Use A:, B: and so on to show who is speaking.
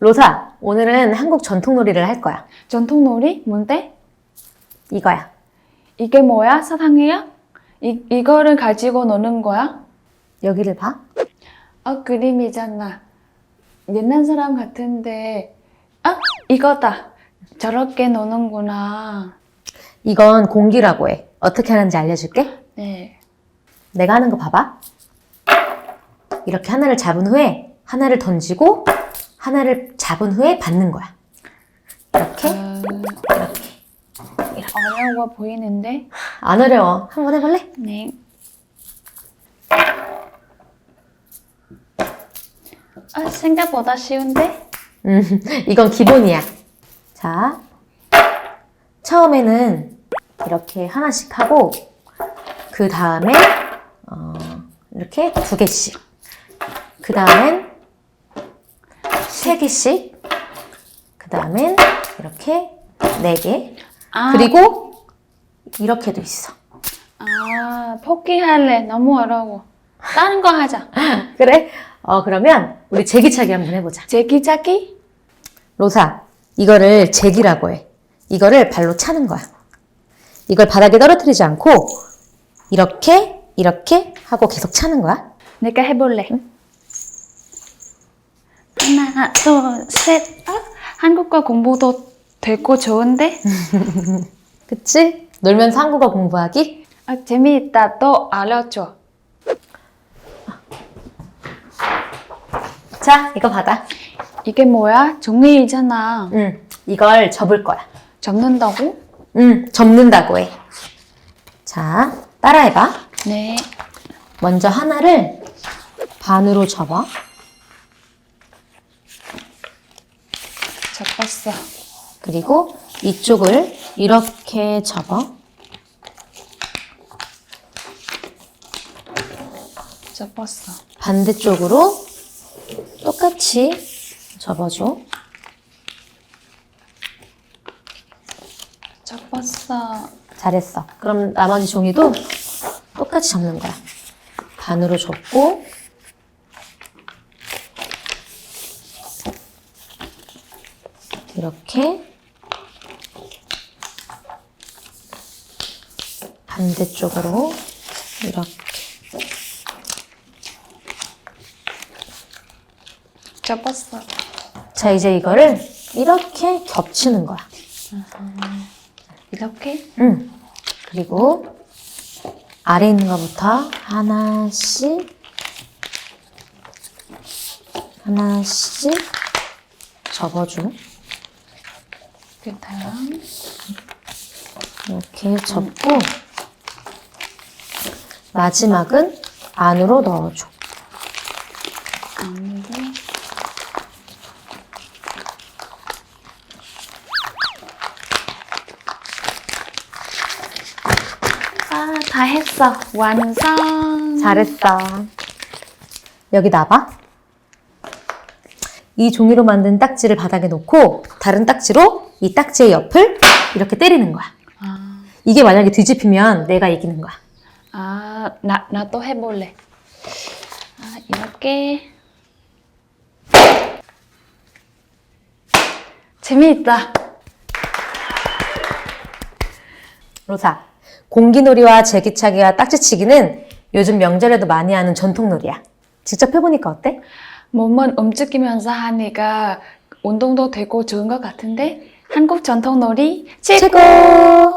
A: 로사, 오늘은 한국 전통놀이를 할 거야.
B: 전통놀이? 뭔데?
A: 이거야.
B: 이게 뭐야? 사탕이야? 이, 이거를 가지고 노는 거야?
A: 여기를 봐.
B: 아, 그림이잖아. 옛날 사람 같은데. 아, 이거다. 저렇게 노는구나.
A: 이건 공기라고 해. 어떻게 하는지 알려줄게.
B: 네.
A: 내가 하는 거 봐봐. 이렇게 하나를 잡은 후에 하나를 던지고 하나를 잡은 후에 받는 거야. 이렇게,
B: 음,
A: 이렇게.
B: 어려워 보이는데?
A: 안 어려워. 한번 해볼래?
B: 네. 아, 생각보다 쉬운데?
A: 음, 이건 기본이야. 자, 처음에는 이렇게 하나씩 하고, 그 다음에, 어, 이렇게 두 개씩. 그 다음엔 세 개씩. 그 다음엔 이렇게 네 개.
B: 아,
A: 그리고 이렇게도 있어.
B: 아, 포기할래. 너무 어려워. 다른 거 하자.
A: 그래? 어, 그러면 우리 제기차기 한번 해보자.
B: 제기차기?
A: 로사, 이거를 제기라고 해. 이거를 발로 차는 거야. 이걸 바닥에 떨어뜨리지 않고 이렇게 이렇게 하고 계속 차는 거야.
B: 내가 해볼래. 하나, 둘, 셋. 아, 한국어 공부도 되고 좋은데?
A: 그치? 놀면서 한국어 공부하기?
B: 아, 재미있다. 또 알려줘.
A: 자, 이거 받아.
B: 이게 뭐야? 종이잖아.
A: 응, 이걸 접을 거야.
B: 접는다고?
A: 응, 접는다고 해. 자, 따라해봐.
B: 네.
A: 먼저 하나를 반으로 접어.
B: 접었어.
A: 그리고 이쪽을 이렇게 접어.
B: 접었어.
A: 반대쪽으로 똑같이 접어줘.
B: 접었어.
A: 잘했어. 그럼 나머지 종이도 똑같이 접는 거야. 반으로 접고, 이렇게 반대쪽으로 이렇게
B: 접었어.
A: 자 이제 이거를 이렇게 겹치는 거야.
B: 이렇게?
A: 응. 그리고 아래 있는 것부터 하나씩 하나씩 접어줘.
B: 그 다음.
A: 이렇게 접고 마지막은 안으로 넣어줘.
B: 안으로. 아, 다 했어. 완성.
A: 잘했어. 여기 놔봐. 이 종이로 만든 딱지를 바닥에 놓고 다른 딱지로 이 딱지의 옆을 이렇게 때리는 거야.
B: 아,
A: 이게 만약에 뒤집히면 내가 이기는 거야.
B: 아, 나, 나 또 해볼래. 아, 이렇게. 재미있다.
A: 로사, 공기놀이와 제기차기와 딱지치기는 요즘 명절에도 많이 하는 전통놀이야. 직접 해보니까 어때?
B: 몸은 움직이면서 하니까 운동도 되고 좋은 것 같은데 한국 전통 놀이 최고!
A: 최고!